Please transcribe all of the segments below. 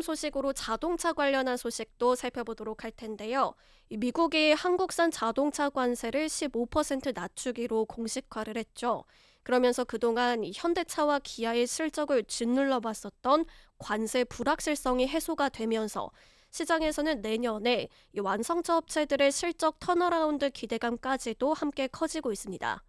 다음 소식으로 자동차 관련한 소식도 살펴보도록 할 텐데요. 이 미국이 한국산 자동차 관세를 15% 낮추기로 공식화를 했죠. 그러면서 그동안 이 현대차와 기아의 실적을 짓눌러 봤었던 관세 불확실성이 해소가 되면서 시장에서는 내년에 이 완성차 업체들의 실적 턴어라운드 기대감까지도 함께 커지고 있습니다.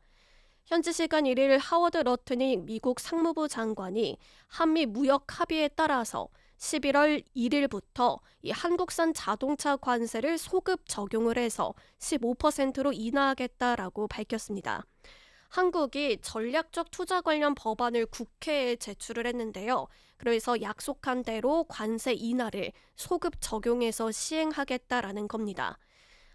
현지 시간 1일 하워드 러트닝 미국 상무부 장관이 한미 무역 합의에 따라서 11월 1일부터 이 한국산 자동차 관세를 소급 적용을 해서 15%로 인하하겠다라고 밝혔습니다. 한국이 전략적 투자 관련 법안을 국회에 제출을 했는데요. 그래서 약속한 대로 관세 인하를 소급 적용해서 시행하겠다라는 겁니다.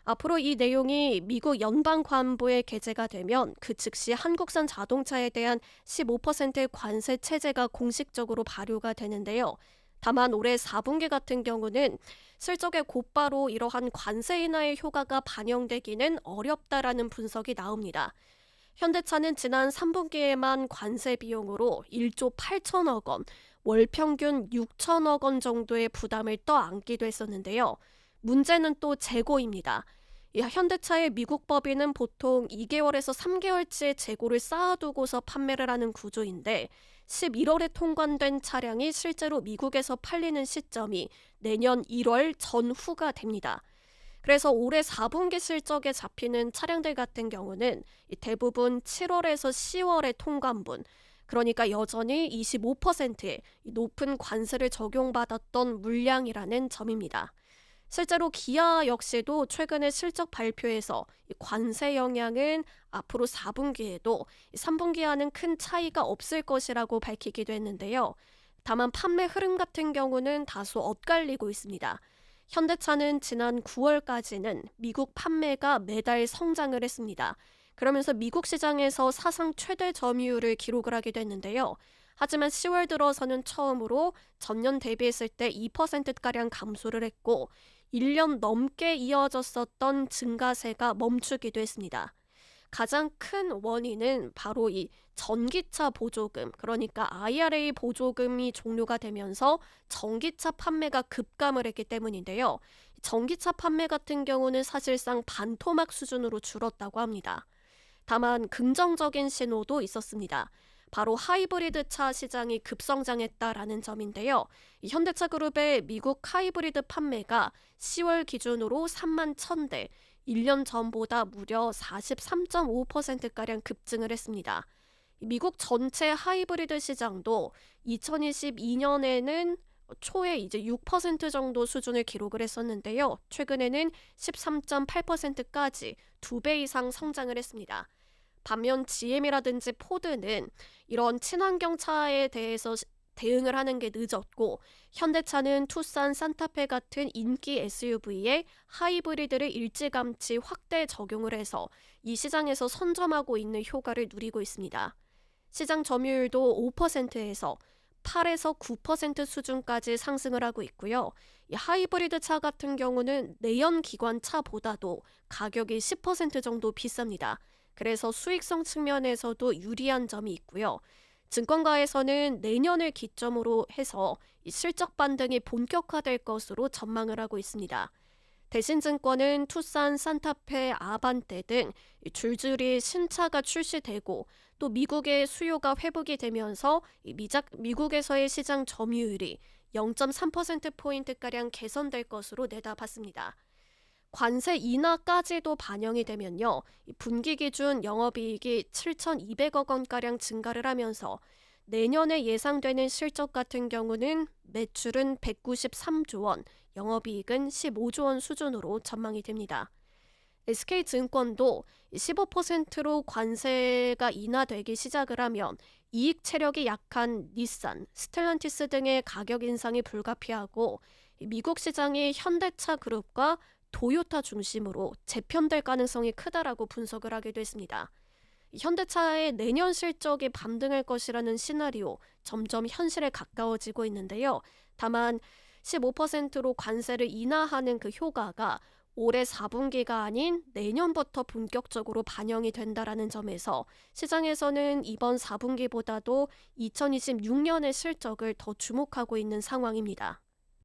앞으로 이 내용이 미국 연방관부에 게재가 되면 그 즉시 한국산 자동차에 대한 15%의 관세 체제가 공식적으로 발효가 되는데요. 다만 올해 4분기 같은 경우는 실적에 곧바로 이러한 관세 인하의 효과가 반영되기는 어렵다라는 분석이 나옵니다. 현대차는 지난 3분기에만 관세 비용으로 1조 8천억 원, 월 평균 6천억 원 정도의 부담을 떠안기도 했었는데요. 문제는 또 재고입니다. 현대차의 미국 법인은 보통 2개월에서 3개월치의 재고를 쌓아두고서 판매를 하는 구조인데 11월에 통관된 차량이 실제로 미국에서 팔리는 시점이 내년 1월 전후가 됩니다. 그래서 올해 4분기 실적에 잡히는 차량들 같은 경우는 대부분 7월에서 10월에 통관분, 그러니까 여전히 25%의 높은 관세를 적용받았던 물량이라는 점입니다. 실제로 기아 역시도 최근에 실적 발표에서 관세 영향은 앞으로 4분기에도 3분기와는 큰 차이가 없을 것이라고 밝히기도 했는데요. 다만 판매 흐름 같은 경우는 다소 엇갈리고 있습니다. 현대차는 지난 9월까지는 미국 판매가 매달 성장을 했습니다. 그러면서 미국 시장에서 사상 최대 점유율을 기록을 하게 됐는데요. 하지만 10월 들어서는 처음으로 전년 대비했을 때 2%가량 감소를 했고 1년 넘게 이어졌었던 증가세가 멈추기도 했습니다. 가장 큰 원인은 바로 이 전기차 보조금, 그러니까 IRA 보조금이 종료가 되면서 전기차 판매가 급감을 했기 때문인데요. 전기차 판매 같은 경우는 사실상 반토막 수준으로 줄었다고 합니다. 다만 긍정적인 신호도 있었습니다. 바로 하이브리드 차 시장이 급성장했다라는 점인데요. 현대차 그룹의 미국 하이브리드 판매가 10월 기준으로 3만 1000대, 1년 전보다 무려 43.5%가량 급증을 했습니다. 미국 전체 하이브리드 시장도 2022년에는 초에 이제 6% 정도 수준을 기록을 했었는데요. 최근에는 13.8%까지 두 배 이상 성장을 했습니다. 반면 GM이라든지 포드는 이런 친환경 차에 대해서 대응을 하는 게 늦었고 현대차는 투싼 산타페 같은 인기 SUV에 하이브리드를 일찌감치 확대 적용을 해서 이 시장에서 선점하고 있는 효과를 누리고 있습니다. 시장 점유율도 5%에서 8에서 9% 수준까지 상승을 하고 있고요. 이 하이브리드 차 같은 경우는 내연 기관 차보다도 가격이 10% 정도 비쌉니다. 그래서 수익성 측면에서도 유리한 점이 있고요. 증권가에서는 내년을 기점으로 해서 실적 반등이 본격화될 것으로 전망을 하고 있습니다. 대신증권은 투싼, 산타페, 아반떼 등 줄줄이 신차가 출시되고 또 미국의 수요가 회복이 되면서 미작, 미국에서의 시장 점유율이 0.3%포인트가량 개선될 것으로 내다봤습니다. 관세 인하까지도 반영이 되면요. 분기 기준 영업이익이 7,200억 원가량 증가를 하면서 내년에 예상되는 실적 같은 경우는 매출은 193조 원, 영업이익은 15조 원 수준으로 전망이 됩니다. SK증권도 15%로 관세가 인하되기 시작을 하면 이익 체력이 약한 닛산, 스텔란티스 등의 가격 인상이 불가피하고 미국 시장이 현대차 그룹과 도요타 중심으로 재편될 가능성이 크다라고 분석을 하기도 했습니다. 현대차의 내년 실적이 반등할 것이라는 시나리오 점점 현실에 가까워지고 있는데요. 다만 15%로 관세를 인하하는 그 효과가 올해 4분기가 아닌 내년부터 본격적으로 반영이 된다라는 점에서 시장에서는 이번 4분기보다도 2026년의 실적을 더 주목하고 있는 상황입니다.